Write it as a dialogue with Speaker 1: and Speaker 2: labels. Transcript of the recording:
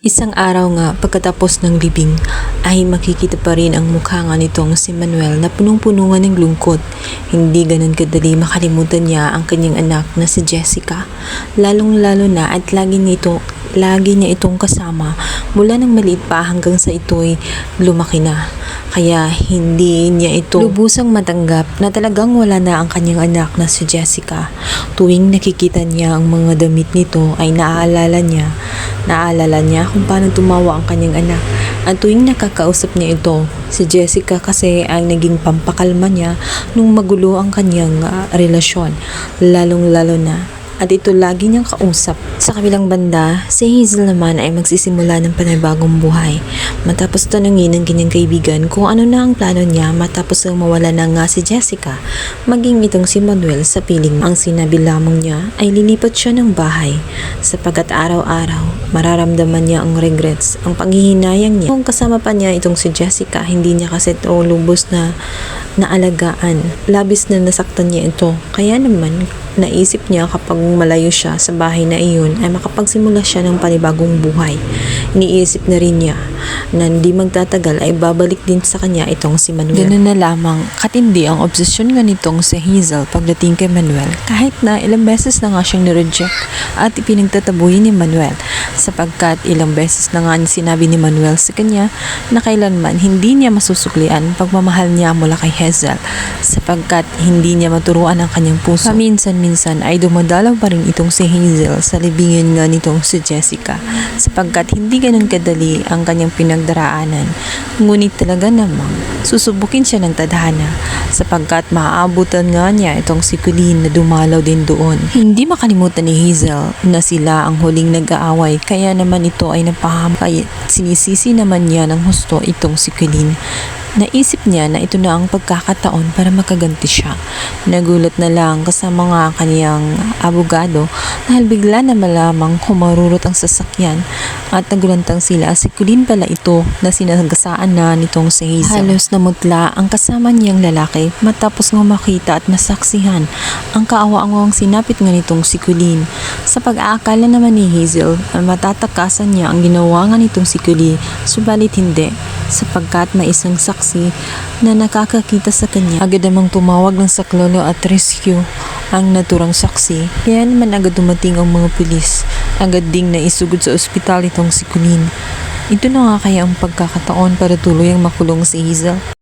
Speaker 1: Isang araw nga pagkatapos ng libing ay makikita pa rin ang mukha nga nitong si Manuel na punong-puno ng lungkot. Hindi ganun kadali makalimutan niya ang kanyang anak na si Jessica. Lalong-lalo na at lagi niya ito lagi niya itong kasama mula nang maliit pa hanggang sa ito'y lumaki na. Kaya hindi niya ito lubusang matanggap na talagang wala na ang kanyang anak na si Jessica. Tuwing nakikita niya ang mga damit nito ay naaalala niya Naalala niya kung paano tumawa ang kanyang anak. At tuwing nakakausap niya ito, si Jessica kasi ang naging pampakalma niya nung magulo ang kanyang ah, relasyon. Lalong-lalo na at ito lagi niyang kausap. Sa kabilang banda, si Hazel naman ay magsisimula ng panibagong buhay. Matapos tanungin ng kanyang kaibigan kung ano na ang plano niya matapos ang mawala na nga si Jessica, maging itong si Manuel sa piling. Ang sinabi lamang niya ay lilipat siya ng bahay sapagkat araw-araw mararamdaman niya ang regrets, ang panghihinayang niya. Kung kasama pa niya itong si Jessica, hindi niya kasi ito lubos na naalagaan. Labis na nasaktan niya ito. Kaya naman, naisip niya kapag malayo siya sa bahay na iyon ay makapagsimula siya ng panibagong buhay. Iniisip na rin niya na hindi magtatagal ay babalik din sa kanya itong si Manuel. Ganun na lamang, katindi ang obsesyon nga nitong si Hazel pagdating kay Manuel. Kahit na ilang beses na nga siyang nireject at ipinagtatabuhin ni Manuel sapagkat ilang beses na nga sinabi ni Manuel sa kanya na kailanman hindi niya masusuklian pagmamahal niya mula kay Hazel sapagkat hindi niya maturuan ang kanyang puso. Paminsan-minsan ay dumadalaw pa rin itong si Hazel sa libingin nga nitong si Jessica sapagkat hindi ganun kadali ang kanyang pinagdaraanan. Ngunit talaga namang susubukin siya ng tadhana sapagkat maaabutan nga niya itong si Colleen na dumalaw din doon. Hindi makalimutan ni Hazel na sila ang huling nag-aaway kaya naman ito ay napaham kaya sinisisi naman niya ng husto itong si Colleen. Naisip niya na ito na ang pagkakataon para makaganti siya. Nagulat na lang kasama nga ang kaniyang abogado dahil bigla na malamang humarurot ang sasakyan at nagulantang sila si Colleen pala ito na sinagasaan na nitong si Hazel. Halos namutla ang kasama niyang lalaki matapos nga makita at masaksihan ang kaawa-awang sinapit nga nitong si Colleen. Sa pag-aakala naman ni Hazel matatakasan niya ang ginawa nga nitong si Colleen subalit hindi sapagkat may isang saksi na nakakakita sa kanya. Agad namang tumawag ng saklolo at rescue ang naturang saksi. Kaya naman agad dumating ang mga pulis. Agad ding naisugod sa ospital itong si Colleen. Ito na nga kaya ang pagkakataon para tuluyang makulong si Hazel.